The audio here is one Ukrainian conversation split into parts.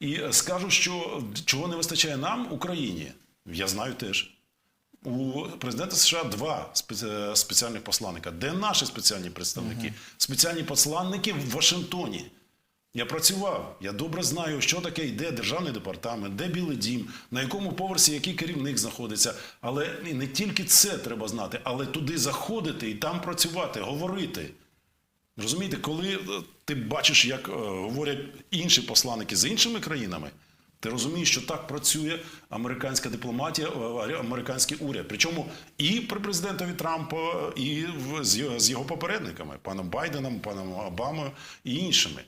І скажу, що чого не вистачає нам, Україні, я знаю теж. У президента США два спеціальних посланника. Де наші спеціальні представники? Спеціальні посланники в Вашингтоні. Я працював, я добре знаю, що таке йде державний департамент, де Білий Дім, на якому поверсі який керівник знаходиться. Але не тільки це треба знати, але туди заходити і там працювати, говорити. Розумієте, коли е, ти бачиш, як е, говорять інші посланники з іншими країнами, ти розумієш, що так працює американська дипломатія, е, американський уряд. Причому і при президентові Трампа, і з його, попередниками, паном Байденом, паном Обамою і іншими.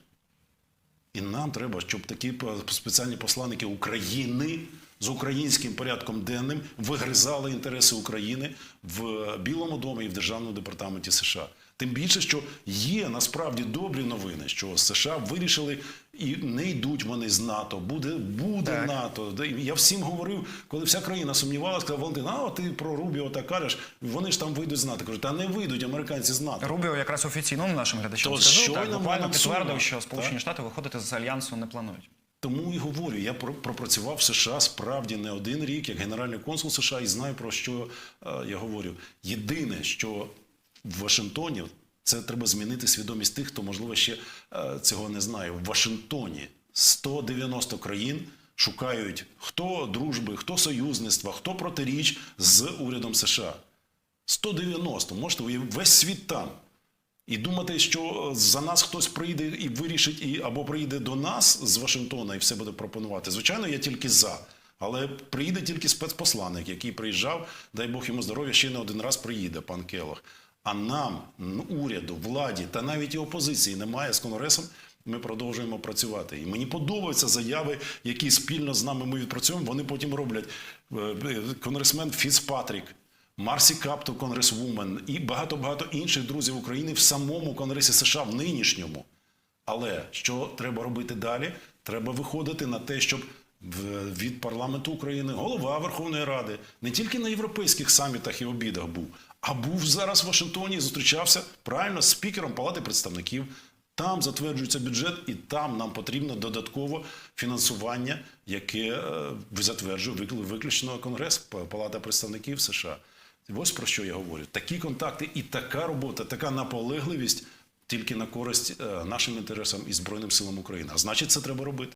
І нам треба, щоб такі спеціальні посланники України з українським порядком денним вигризали інтереси України в Білому домі і в Державному департаменті США. Тим більше, що є насправді добрі новини, що США вирішили і не йдуть вони з НАТО. Буде, буде Так. НАТО. Я всім говорив, коли вся країна сумнівалася, сказав Валентин, а ти про Рубіо так кажеш, вони ж там вийдуть з НАТО. Кажу, та не вийдуть американці з НАТО. Рубіо якраз офіційно нашим глядачам щойно так, буквально підтвердив, що Сполучені Так. Штати виходити з альянсу не планують. Тому і говорю, я про- пропрацював в США справді не один рік як генеральний консул США і знаю про що е, я говорю. Єдине, що в Вашингтоні це треба змінити свідомість тих, хто можливо ще е, цього не знає. В Вашингтоні 190 країн шукають хто дружби, хто союзництва, хто протиріч з урядом США. 190, можете уявити, весь світ там. І думати, що е, за нас хтось прийде і вирішить, і або прийде до нас з Вашингтона і все буде пропонувати. Звичайно, я тільки за. Але приїде тільки спецпосланник, який приїжджав, дай Бог йому здоров'я, ще не один раз приїде, пан Келох. А нам, уряду, владі та навіть і опозиції немає з Конгресом. Ми продовжуємо працювати. І мені подобаються заяви, які спільно з нами ми відпрацюємо. Вони потім роблять. Е, е, Конгресмен Фіцпатрік, Марсі Капту, конгресвумен і багато-багато інших друзів України в самому Конгресі США в нинішньому. Але що треба робити далі? Треба виходити на те, щоб від парламенту України голова Верховної Ради не тільки на європейських самітах і обідах був, а був зараз в Вашингтоні зустрічався правильно з спікером Палати представників. Там затверджується бюджет, і там нам потрібно додатково фінансування, яке е, затверджує викл- виключно Конгрес, Палата представників США. Ось про що я говорю. Такі контакти і така робота, така наполегливість тільки на користь е, нашим інтересам і Збройним силам України. А значить, це треба робити.